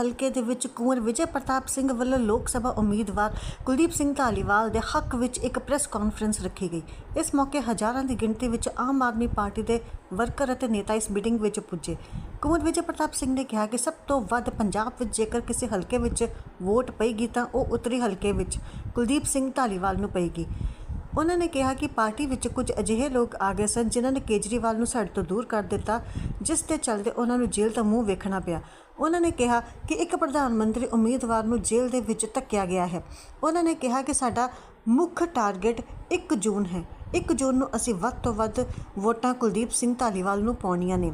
ਹਲਕੇ ਦੇ ਵਿੱਚ ਕੁੰਵਰ ਵਿਜੇ ਪ੍ਰਤਾਪ ਸਿੰਘ ਵੱਲੋਂ ਲੋਕ ਸਭਾ ਉਮੀਦਵਾਰ ਕੁਲਦੀਪ ਸਿੰਘ ਧਾਲੀਵਾਲ ਦੇ ਹੱਕ ਵਿੱਚ ਇੱਕ ਪ੍ਰੈਸ ਕਾਨਫਰੰਸ ਰੱਖੀ ਗਈ। ਇਸ ਮੌਕੇ ਹਜ਼ਾਰਾਂ ਦੀ ਗਿਣਤੀ ਵਿੱਚ ਆਮ ਆਦਮੀ ਪਾਰਟੀ ਦੇ ਵਰਕਰ ਅਤੇ ਨੇਤਾ ਇਸ ਮੀਟਿੰਗ ਵਿੱਚ ਪੁੱਜੇ। ਕੁੰਵਰ ਵਿਜੇ ਪ੍ਰਤਾਪ ਸਿੰਘ ਨੇ ਕਿਹਾ ਕਿ ਸਭ ਤੋਂ ਵੱਧ ਪੰਜਾਬ ਵਿੱਚ ਜੇਕਰ ਕਿਸੇ ਹਲਕੇ ਵਿੱਚ ਵੋਟ ਪਏਗੀ ਤਾਂ ਉਹ ਉੱਤਰੀ ਹਲਕੇ ਵਿੱਚ ਕੁਲਦੀਪ ਸਿੰਘ ਧਾਲੀਵਾਲ ਨੂੰ ਪਏਗੀ। ਉਹਨਾਂ ਨੇ ਕਿਹਾ ਕਿ ਪਾਰਟੀ ਵਿੱਚ ਕੁਝ ਅਜਿਹੇ ਲੋਕ ਆ ਗਏ ਸਨ ਜਿਨ੍ਹਾਂ ਨੇ ਕੇਜਰੀਵਾਲ ਨੂੰ ਸਾਡੇ ਤੋਂ ਦੂਰ ਕਰ ਦਿੱਤਾ, ਜਿਸ ਦੇ ਚਲਦੇ ਉਹਨਾਂ ਨੂੰ ਜੇਲ੍ਹ ਦਾ ਮੂੰਹ ਵੇਖਣਾ ਪਿਆ। ਉਹਨਾਂ ਨੇ ਕਿਹਾ ਕਿ ਇੱਕ ਪ੍ਰਧਾਨ ਮੰਤਰੀ ਉਮੀਦਵਾਰ ਨੂੰ ਜੇਲ੍ਹ ਦੇ ਵਿੱਚ ਧੱਕਿਆ ਗਿਆ ਹੈ। ਉਹਨਾਂ ਨੇ ਕਿਹਾ ਕਿ ਸਾਡਾ ਮੁੱਖ ਟਾਰਗੇਟ 1 ਜੂਨ ਹੈ। 1 ਜੂਨ ਨੂੰ ਅਸੀਂ ਵੱਧ ਤੋਂ ਵੱਧ ਵੋਟਾਂ ਕੁਲਦੀਪ ਸਿੰਘ ਧਾਲੀਵਾਲ ਨੂੰ ਪਾਉਣੀਆਂ ਨੇ।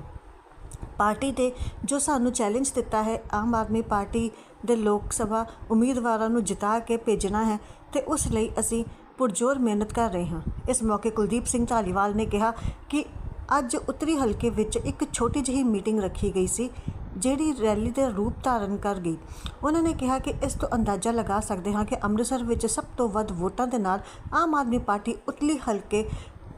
ਪਾਰਟੀ ਦੇ ਜੋ ਸਾਨੂੰ ਚੈਲੰਜ ਦਿੱਤਾ ਹੈ, ਆਮ ਆਦਮੀ ਪਾਰਟੀ ਦੇ ਲੋਕ ਸਭਾ ਉਮੀਦਵਾਰਾਂ ਨੂੰ ਜਿਤਾ ਕੇ ਭੇਜਣਾ ਹੈ ਤੇ ਉਸ ਲਈ ਅਸੀਂ ਪੁਰਜੋਰ ਮਿਹਨਤ ਕਰ ਰਹੇ ਹਾਂ। ਇਸ ਮੌਕੇ ਕੁਲਦੀਪ ਸਿੰਘ ਧਾਲੀਵਾਲ ਨੇ ਕਿਹਾ ਕਿ ਅੱਜ ਉੱਤਰੀ ਹਲਕੇ ਵਿੱਚ ਇੱਕ ਛੋਟੀ ਜਿਹੀ ਮੀਟਿੰਗ ਰੱਖੀ ਗਈ ਸੀ, ਜਿਹੜੀ ਰੈਲੀ ਦੇ ਰੂਪ ਧਾਰਨ ਕਰ ਗਈ। ਉਹਨਾਂ ਨੇ ਕਿਹਾ ਕਿ ਇਸ ਤੋਂ ਅੰਦਾਜ਼ਾ ਲਗਾ ਸਕਦੇ ਹਾਂ ਕਿ ਅੰਮ੍ਰਿਤਸਰ ਵਿੱਚ ਸਭ ਤੋਂ ਵੱਧ ਵੋਟਾਂ ਦੇ ਨਾਲ ਆਮ ਆਦਮੀ ਪਾਰਟੀ ਉਤਲੀ ਹਲਕੇ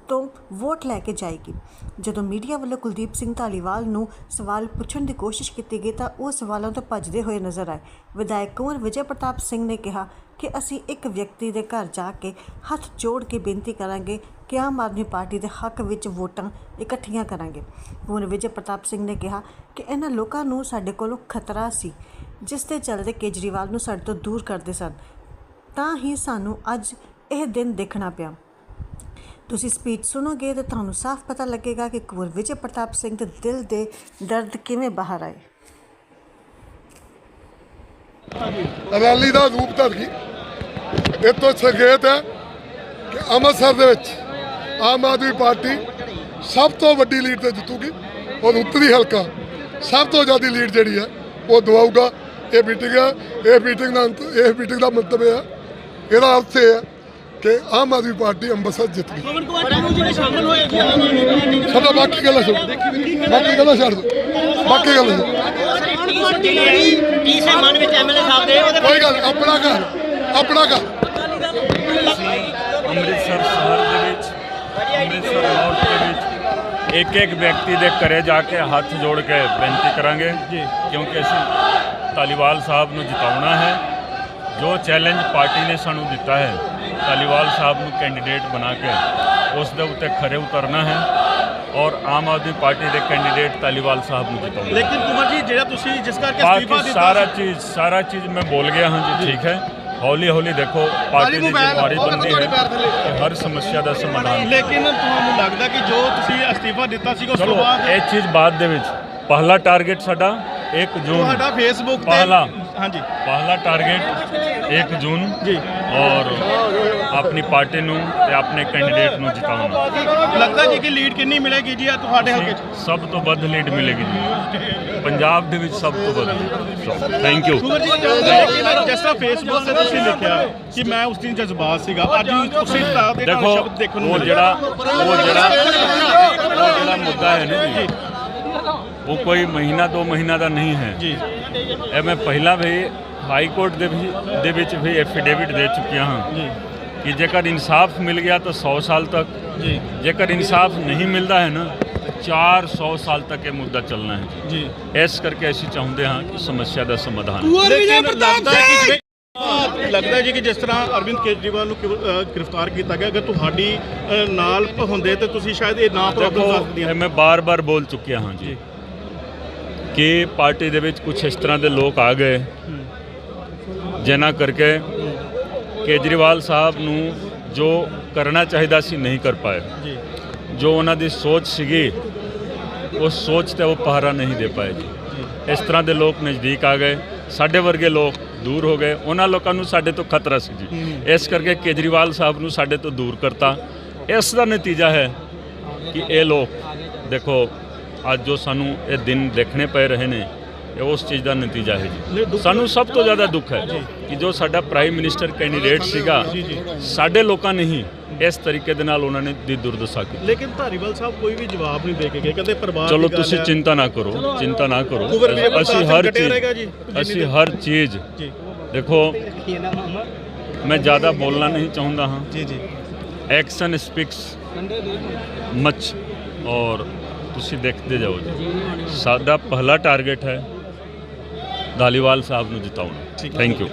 ਤੋਂ ਵੋਟ ਲੈ ਕੇ ਜਾਏਗੀ। ਜਦੋਂ ਮੀਡੀਆ ਵੱਲੋਂ ਕੁਲਦੀਪ ਸਿੰਘ ਧਾਲੀਵਾਲ ਨੂੰ ਸਵਾਲ ਪੁੱਛਣ ਦੀ ਕੋਸ਼ਿਸ਼ ਕੀਤੀ ਗਈ ਤਾਂ ਉਹ ਸਵਾਲਾਂ ਤੋਂ ਭੱਜਦੇ ਹੋਏ ਨਜ਼ਰ ਆਏ। ਵਿਧਾਇਕ ਕੁੰਵਰ ਵਿਜੇ ਪ੍ਰਤਾਪ ਸਿੰਘ ਨੇ ਕਿਹਾ ਕਿ ਅਸੀਂ ਇੱਕ ਵਿਅਕਤੀ ਦੇ ਘਰ ਜਾ ਕੇ ਹੱਥ ਜੋੜ ਕੇ ਬੇਨਤੀ ਕਰਾਂਗੇ ਕਿ ਆਮ ਆਦਮੀ ਪਾਰਟੀ ਦੇ ਹੱਕ ਵਿੱਚ ਵੋਟਾਂ ਇਕੱਠੀਆਂ ਕਰਾਂਗੇ। ਕੁੰਵਰ ਵਿਜੇ ਪ੍ਰਤਾਪ ਸਿੰਘ ਨੇ ਕਿਹਾ ਕਿ ਇਹਨਾਂ ਲੋਕਾਂ ਨੂੰ ਸਾਡੇ ਕੋਲੋਂ ਖਤਰਾ ਸੀ, ਜਿਸ ਦੇ ਚਲਦੇ ਕੇਜਰੀਵਾਲ ਨੂੰ ਸਾਡੇ ਤੋਂ ਦੂਰ ਕਰਦੇ ਸਨ। ਤਾਂ ਹੀ ਸਾਨੂੰ ਅੱਜ ਇਹ ਦਿਨ ਦੇਖਣਾ ਪਿਆ। ਤੁਸੀਂ ਸਪੀਚ ਸੁਣੋਗੇ ਤਾਂ ਤੁਹਾਨੂੰ ਸਾਫ਼ ਪਤਾ ਲੱਗੇਗਾ ਕਿ ਕੁੰਵਰ ਵਿਜੇ ਪ੍ਰਤਾਪ ਸਿੰਘ ਦੇ ਦਿਲ ਦੇ ਦਰਦ ਕਿਵੇਂ ਬਾਹਰ ਆਏ। ਰੈਲੀ ਦਾ ਰੂਪ ਧਰ ਗਈ ਇਹ ਤੋਂ ਸੰਕੇਤ ਹੈ ਕਿ ਅੰਮ੍ਰਿਤਸਰ ਦੇ ਵਿੱਚ ਆਮ ਆਦਮੀ ਪਾਰਟੀ ਸਭ ਤੋਂ ਵੱਡੀ ਲੀਡ ਤੇ ਜਿੱਤੂਗੀ ਔਰ ਉੱਤਰੀ ਹਲਕਾ ਸਭ ਤੋਂ ਜ਼ਿਆਦਾ ਲੀਡ ਜਿਹੜੀ ਹੈ ਉਹ ਦਵਾਊਗਾ। ਇਹ ਮੀਟਿੰਗ ਹੈ, ਇਹ ਮੀਟਿੰਗ ਦਾ ਅੰਤ ਇਹ ਮੀਟਿੰਗ ਦਾ ਮੰਤਵ ਹੈ। ਇਹਦਾ ਅਰਥ ਇਹ ਹੈ ਕਿ ਆਮ ਆਦਮੀ ਪਾਰਟੀ ਅੰਮ੍ਰਿਤਸਰ ਜਿੱਤ ਗਈ। ਪਵਨ ਕੁਮਾਰ ਟਿੰਨੂ ਜਿਹੜੇ ਸ਼ਾਮਲ ਹੋਏ ਜੀ ਆਮ ਆਦਮੀ ਪਾਰਟੀ ਵਿੱਚ ਸਾਡਾ ਬਾਕੀ ਗੱਲਾਂ ਛੱਡ ਬਾਕੀ ਗੱਲਾਂ ਛੱਡ ਬਾਕੀ ਗੱਲਾਂ ਛੱਡ ਕੀ ਸੇ ਮਨ ਵਿੱਚ ਐਮਐਲਏ ਸਾਹਿਬ ਦੇ ਉਹਦੇ ਕੋਈ ਗੱਲ ਆਪਣਾ ਘਰ ਆਪਣਾ ਘਰ। ਅੰਮ੍ਰਿਤਸਰ ਸ਼ਹਿਰ ਦੇ ਵਿੱਚ ਅੰਮ੍ਰਿਤਸਰ ਨੌਰਥ ਦੇ ਵਿੱਚ ਇੱਕ ਇੱਕ ਵਿਅਕਤੀ ਦੇ ਘਰੇ ਜਾ ਕੇ ਹੱਥ ਜੋੜ ਕੇ ਬੇਨਤੀ ਕਰਾਂਗੇ ਕਿਉਂਕਿ ਅਸੀਂ ਧਾਲੀਵਾਲ ਸਾਹਿਬ ਨੂੰ ਜਿਤਾਉਣਾ ਹੈ। ਜੋ ਚੈਲੰਜ ਪਾਰਟੀ ਨੇ ਸਾਨੂੰ ਦਿੱਤਾ ਹੈ ਧਾਲੀਵਾਲ ਸਾਹਿਬ ਨੂੰ ਕੈਂਡੀਡੇਟ ਬਣਾ ਕੇ ਉਸ ਦੇ ਉੱਤੇ ਖਰੇ ਉਤਰਨਾ ਹੈ ਔਰ ਆਮ ਆਦਮੀ ਪਾਰਟੀ ਦੇ ਕੈਂਡੀਡੇਟ ਧਾਲੀਵਾਲ ਸਾਹਿਬ ਨੂੰ ਜਿਤਾਉਣਾ। ਲੇਕਿਨ ਕੁਮਾਰ ਜੀ ਜਿਹੜਾ ਤੁਸੀਂ ਜਿਸ ਕਰਕੇ ਅਸਤੀਫਾ ਦਿੱਤਾ ਸਾਰਾ ਚੀਜ਼ ਸਾਰਾ ਚੀਜ਼ ਮੈਂ ਬੋਲ ਗਿਆ ਹਾਂ ਜੀ ਠੀਕ ਹੈ। ਹੌਲੀ ਹੌਲੀ ਦੇਖੋ ਪਾਰਟੀ ਦੀ ਜ਼ਿੰਮੇਵਾਰੀ ਬਣਦੀ ਹੈ ਕਿ ਹਰ ਸਮੱਸਿਆ ਦਾ ਸਮਾਧਾਨ। ਲੇਕਿਨ ਤੁਹਾਨੂੰ ਲੱਗਦਾ ਕਿ ਜੋ ਤੁਸੀਂ ਅਸਤੀਫਾ ਦਿੱਤਾ ਸੀਗਾ ਉਸ ਤੋਂ ਬਾਅਦ ਇਹ ਚੀਜ਼ ਬਾਅਦ ਦੇ ਵਿੱਚ। ਪਹਿਲਾ ਟਾਰਗੇਟ ਸਾਡਾ 1 ਜੂਨ। ਤੁਹਾਡਾ ਫੇਸਬੁੱਕ ਤੇ ਪਹਿਲਾ। ਹਾਂਜੀ। ਪਹਿਲਾ ਟਾਰਗੇਟ 1 ਜੂਨ ਜੀ ਔਰ ਆਪਣੀ ਪਾਰਟੀ ਨੂੰ ਤੇ ਆਪਣੇ ਕੈਂਡੀਡੇਟ ਨੂੰ ਜਿਤਾਉਣਾ ਲੱਗਦਾ ਜੀ ਕਿ ਲੀਡ ਕਿੰਨੀ ਮਿਲੇਗੀ ਜੀ ਆ ਤੁਹਾਡੇ ਹਲਕੇ 'ਚ ਸਭ ਤੋਂ ਵੱਧ ਲੀਡ ਮਿਲੇਗੀ ਜੀ ਪੰਜਾਬ ਦੇ ਵਿੱਚ ਸਭ ਤੋਂ ਵੱਧ ਥੈਂਕ ਯੂ ਕੁਮਾਰ ਜੀ ਲੇਕਿਨ ਜਿਸ ਤਰ੍ਹਾਂ ਫੇਸਬੁੱਕ ਤੇ ਤੁਸੀਂ ਲਿਖਿਆ ਕਿ ਮੈਂ ਉਸ ਦਿਨ ਜਜ਼ਬਾਤ ਸੀਗਾ ਅੱਜ ਤੁਸੀਂ ਤਾਂ ਦੇ ਨਾਲ ਦੇਖੋ ਸ਼ਬਦ ਦੇਖਣ ਨੂੰ ਉਹ ਮਿਲੇ। ਜਿਹੜਾ ਉਹ ਜਿਹੜਾ ਉਹ ਜਿਹੜਾ ਮੁੱਦਾ ਹੈ ਨਾ ਜੀ ਉਹ ਕੋਈ ਮਹੀਨਾ ਦੋ ਮਹੀਨਾ ਦਾ ਨਹੀਂ ਹੈ ਜੀ ਇਹ ਮੈਂ ਪਹਿਲਾਂ ਵੀ ਹਾਈ ਕੋਰਟ ਦੇ ਵੀ- ਦੇ ਵਿੱਚ ਵੀ ਐਫੀਡੇਵਿਟ ਦੇ ਚੁੱਕਿਆ ਹਾਂ ਜੀ। ਕਿ ਜੇਕਰ ਇਨਸਾਫ ਮਿਲ ਗਿਆ ਤਾਂ 100 ਸਾਲ ਤੱਕ। ਜੀ। ਜੇਕਰ ਇਨਸਾਫ ਨਹੀਂ ਮਿਲਦਾ ਹੈ ਨਾ ਤਾਂ 400 ਸਾਲ ਤੱਕ ਇਹ ਮੁੱਦਾ ਚੱਲਣਾ ਹੈ ਜੀ। ਇਸ ਕਰਕੇ ਅਸੀਂ ਚਾਹੁੰਦੇ ਹਾਂ ਕਿ ਸਮੱਸਿਆ ਦਾ ਸਮਾਧਾਨ ਲੇਕਿਨ ਲੱਗਦਾ ਜੀ ਕਿ ਜਿਸ ਤਰ੍ਹਾਂ ਅਰਵਿੰਦ ਕੇਜਰੀਵਾਲ ਨੂੰ ਗ੍ਰਿਫਤਾਰ ਕੀਤਾ ਗਿਆ ਅਗਰ ਤੁਹਾਡੀ ਨਾਲ ਹੁੰਦੇ ਤੇ ਤੁਸੀਂ ਸ਼ਾਇਦ ਇਹ ਨਾ ਪ੍ਰੋਬਲਮ ਆ ਇਹ ਮੈਂ ਬਾਰ-ਬਾਰ ਬੋਲ ਚੁੱਕਿਆ ਹਾਂ ਜੀ। ਕਿ ਪਾਰਟੀ ਦੇ ਵਿੱਚ ਕੁਝ ਇਸ ਤਰ੍ਹਾਂ ਦੇ ਲੋਕ ਆ ਗਏ। ਜਿਨ੍ਹਾਂ ਕਰਕੇ ਕੇਜਰੀਵਾਲ ਸਾਹਿਬ ਨੂੰ ਜੋ ਕਰਨਾ ਚਾਹੀਦਾ ਸੀ ਨਹੀਂ ਕਰ ਪਾਏ। ਜੀ। ਜੋ ਉਹਨਾਂ ਦੀ ਸੋਚ ਸੀਗੀ ਉਸ ਸੋਚ ਤੇ ਉਹ ਪਹਿਰਾ ਨਹੀਂ ਦੇ ਪਾਏ ਜੀ। ਇਸ ਤਰ੍ਹਾਂ ਦੇ ਲੋਕ ਨਜ਼ਦੀਕ ਆ ਗਏ। ਸਾਡੇ ਵਰਗੇ ਲੋਕ ਦੂਰ ਹੋ ਗਏ। ਉਹਨਾਂ ਲੋਕਾਂ ਨੂੰ ਸਾਡੇ ਤੋਂ ਖਤਰਾ ਸੀ ਜੀ। ਇਸ ਕਰਕੇ ਕੇਜਰੀਵਾਲ ਸਾਹਿਬ ਨੂੰ ਸਾਡੇ ਤੋਂ ਦੂਰ ਕਰਤਾ। ਇਸ ਦਾ ਨਤੀਜਾ ਹੈ ਕਿ ਇਹ ਲੋਕ ਦੇਖੋ ਅੱਜ ਜੋ ਸਾਨੂੰ ਇਹ ਦਿਨ ਦੇਖਣੇ ਪੈ ਰਹੇ ਨੇ ਇਹ ਉਸ ਚੀਜ਼ ਦਾ ਨਤੀਜਾ ਹੈ ਜੀ। ਸਾਨੂੰ ਸਭ ਤੋਂ ਜ਼ਿਆਦਾ ਦੁੱਖ ਹੈ ਕਿ ਜੋ ਸਾਡਾ ਪ੍ਰਾਈਮ ਮਿਨਿਸਟਰ ਕੈਂਡੀਡੇਟ ਸੀਗਾ ਸਾਡੇ ਲੋਕਾਂ ਨੇ ਹੀ ਇਸ ਤਰੀਕੇ ਦੇ ਨਾਲ ਉਹਨਾਂ ਨੇ ਦੀ ਦੁਰਦਸ਼ਾ ਕੀਤੀ। ਲੇਕਿਨ ਧਾਰੀਵਾਲ ਸਾਹਿਬ ਕੋਈ ਵੀ ਜਵਾਬ ਨਹੀਂ ਦੇ ਕੇ ਗਏ ਕਹਿੰਦੇ ਪਰਿਵਾਰ ਚਲੋ ਤੁਸੀਂ। ਚਿੰਤਾ ਨਾ ਕਰੋ ਚਿੰਤਾ ਨਾ ਕਰੋ। ਅਸੀਂ ਹਰ ਚੀਜ਼ ਅਸੀਂ ਹਰ ਚੀਜ਼ ਦੇਖੋ ਮੈਂ ਜ਼ਿਆਦਾ ਬੋਲਣਾ ਨਹੀਂ ਚਾਹੁੰਦਾ ਹਾਂ। ਜੀ ਜੀ। ਐਕਸ਼ਨ ਸਪੀਕਸ ਮਚ ਔਰ ਤੁਸੀਂ ਦੇਖਦੇ ਜਾਓ ਜੀ। ਸਾਡਾ ਪਹਿਲਾ ਟਾਰਗੇਟ ਹੈ ਦਾਲੀਵਾਲ ਸਾਹਿਬ ਨੂੰ ਜਿਤਾਉਣਾ। Thank you